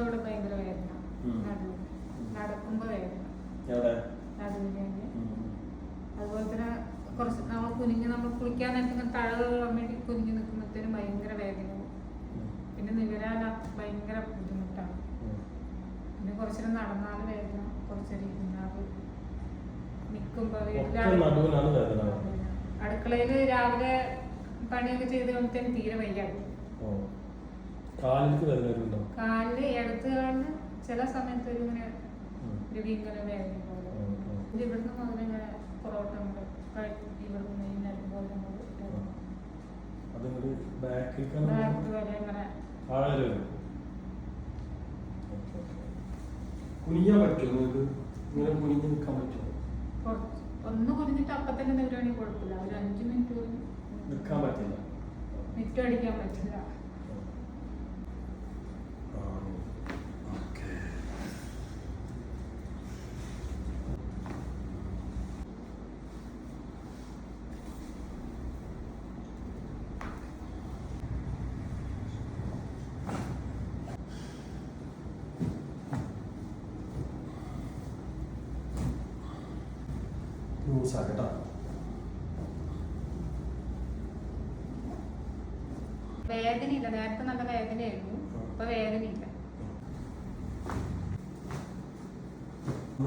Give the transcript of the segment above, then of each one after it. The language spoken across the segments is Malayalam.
ഇവിടെ ഭയങ്കര വേദന. നടക്കുമ്പോ വേദന. അതുപോലെ തന്നെ കുറച്ച് നമ്മൾ കുനിഞ്ഞ് നമ്മൾ കുളിക്കാൻ നേരത്തെ തഴകൾ വേണ്ടി കുനിഞ്ഞ് നിൽക്കുമ്പോഴത്തേനും ഭയങ്കര വേദനയാവും പിന്നെ നിവരാൻ ഭയങ്കര ബുദ്ധിമുട്ടാണ്. പിന്നെ കുറച്ചേരം നടന്നാൽ വേദന കുറച്ചേരം ഇരുന്നാൽ നടുവിനാണ് വേദന. അടുക്കളയിൽ രാവിലെ പണിയൊക്കെ ചെയ്ത് കഴിയുമ്പോഴത്തേനും തീരെ വയ്യായി. കാലിലേക്ക് വേദന വരുന്നുണ്ടോ കാലിൽ ഇടത്ത് കാലിന് ചില സമയത്ത് ഒരു ഇങ്ങനെ ഒരു വീങ്ങല വേദന പോലെ. ഇത് ഇവിടുന്ന് കൊണ്ട് കഴി- ഇവിടുന്ന് ഈ നെല്ല് പോലെ. അതിങ്ങോട്ട് ബാക്കിലേക്ക് വരെ ഇങ്ങനെ താഴെ വരും. കുനിയാൻ പറ്റുമോ നിങ്ങൾക്ക് ഇങ്ങനെ കുനിഞ്ഞ് നിൽക്കാൻ പറ്റുമോ? ഒന്ന് കുനിഞ്ഞിട്ട് അപ്പൊ തന്നെ നിവരുവാണെങ്കിൽ കുഴപ്പമില്ല. ഒരു അഞ്ചു മിനിറ്റ് നിൽക്കാൻ പറ്റില്ല. മിറ്റം അടിക്കാൻ പറ്റില്ല. ന്യൂസാക്കട്ടാ വേദനയില്ല. നേരത്തെ നല്ല വേദനയായിരുന്നു. ഇപ്പൊ വേദനയില്ല. ആ,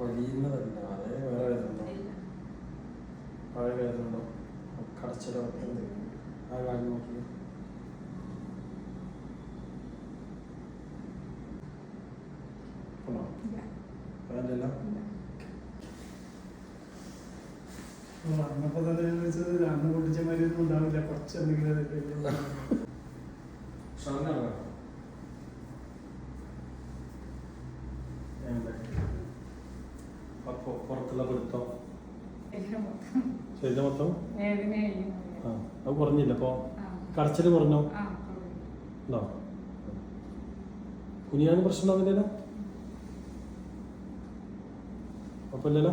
വലിയുന്നതല്ല അതേ വേറെ വേദന ഉണ്ടോ പഴയ വേദന ഉണ്ടോ കടച്ചിലോ എന്തെങ്കിലും ആ കാര്യം നോക്കി ഉണ്ടോ? വേദനയില്ല? അന്നപ്പോ തന്നെ ഞാൻ വെച്ചത് അന്ന് പൊട്ടിച്ച മാതിരിയൊന്നും ഉണ്ടാവില്ല. കുറച്ച് എന്തെങ്കിലും അപ്പോ പുറത്തുള്ള പിടുത്തം? ശരീരം മൊത്തം. ആ അത് കുറഞ്ഞില്ല. അപ്പോൾ ആ. കടച്ചിൽ കുറഞ്ഞോ. ഉണ്ടോ? കുനിയാൻ പ്രശ്നം ഉണ്ടാവില്ലല്ലോ കുഴപ്പമില്ലല്ലോ?